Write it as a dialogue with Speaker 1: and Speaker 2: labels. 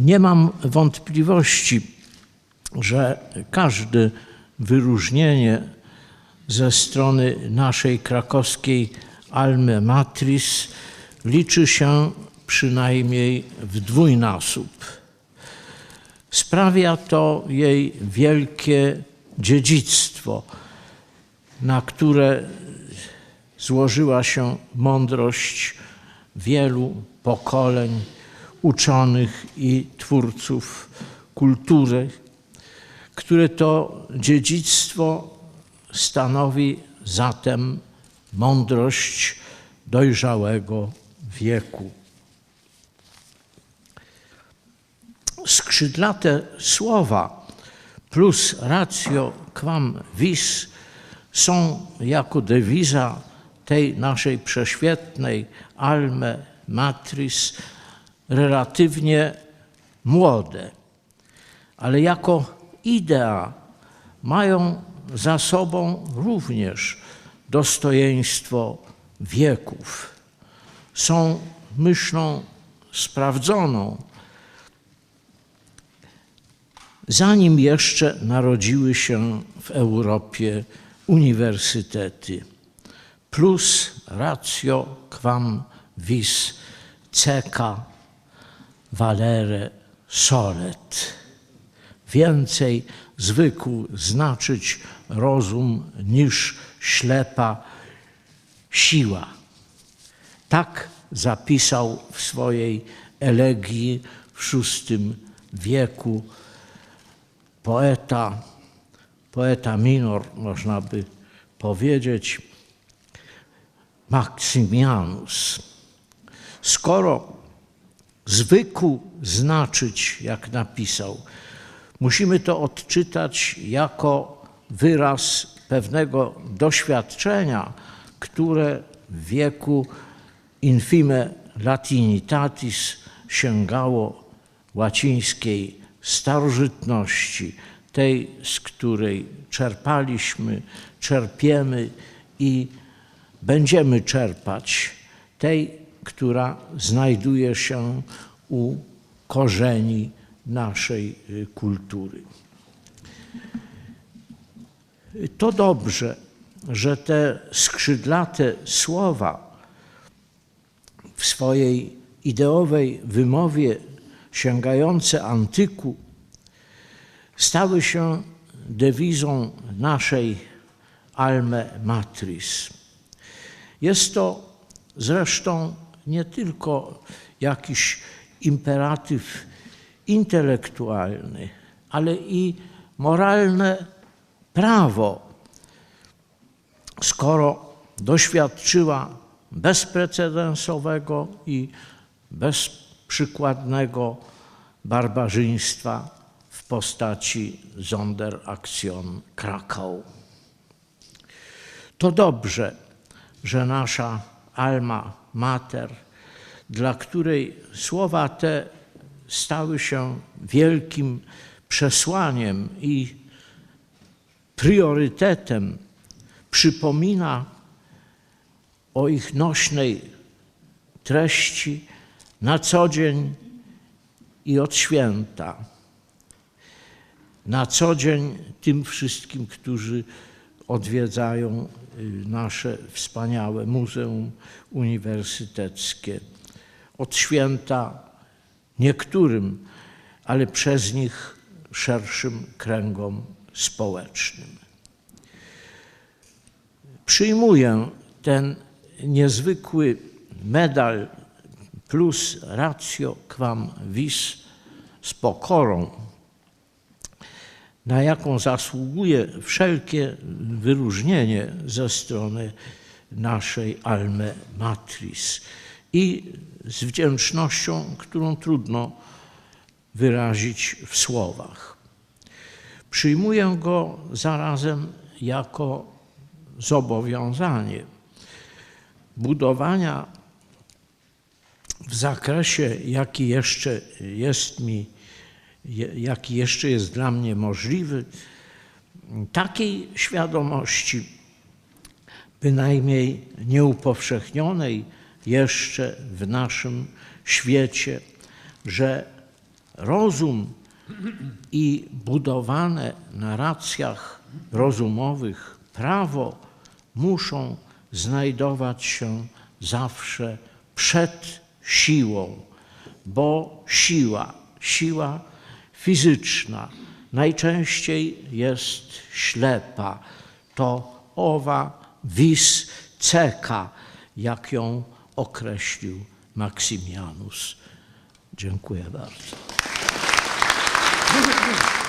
Speaker 1: nie mam wątpliwości, że każde wyróżnienie ze strony naszej krakowskiej Almy Matris liczy się przynajmniej w dwójnasób. Sprawia to jej wielkie dziedzictwo, na które złożyła się mądrość wielu pokoleń uczonych i twórców kultury, które to dziedzictwo stanowi zatem mądrość dojrzałego wieku. Skrzydlate słowa plus ratio quam vis są jako dewiza tej naszej prześwietnej alme matris relatywnie młode, ale jako idea mają za sobą również dostojeństwo wieków. Są myślą sprawdzoną, zanim jeszcze narodziły się w Europie uniwersytety. Plus ratio quam vis ceca valere solet. Więcej zwykł znaczyć rozum niż ślepa siła. Tak zapisał w swojej elegii w VI wieku poeta, poeta minor, można by powiedzieć, Maksymianus. Skoro zwykł znaczyć, jak napisał, musimy to odczytać jako wyraz pewnego doświadczenia, które w wieku infime latinitatis sięgało łacińskiej starożytności, tej, z której czerpaliśmy, czerpiemy i będziemy czerpać, tej, która znajduje się u korzeni naszej y, kultury. To dobrze, że te skrzydlate słowa w swojej ideowej wymowie sięgające antyku stały się dewizą naszej alme matris. Jest to zresztą nie tylko jakiś imperatyw intelektualny, ale i moralne prawo, skoro doświadczyła bezprecedensowego i bezprzykładnego barbarzyństwa w postaci Sonderaktion Krakau. To dobrze, że nasza alma mater, dla której słowa te stały się wielkim przesłaniem i priorytetem, przypomina o ich nośnej treści na co dzień i od święta. Na co dzień tym wszystkim, którzy odwiedzają y, nasze wspaniałe Muzeum Uniwersyteckie. Od święta niektórym, ale przez nich szerszym kręgom społecznym. Przyjmuję ten niezwykły medal plus ratio quam vis z pokorą, na jaką zasługuje wszelkie wyróżnienie ze strony naszej alme matris i z wdzięcznością, którą trudno wyrazić w słowach. Przyjmuję go zarazem jako zobowiązanie budowania w zakresie, jaki jeszcze jest mi, jaki jeszcze jest dla mnie możliwy, takiej świadomości, bynajmniej nieupowszechnionej jeszcze w naszym świecie, że rozum i budowane na racjach rozumowych prawo muszą znajdować się zawsze przed siłą, bo siła, siła fizyczna najczęściej jest ślepa. To owa vis ceca, jak ją określił Maksimianus. Dziękuję bardzo.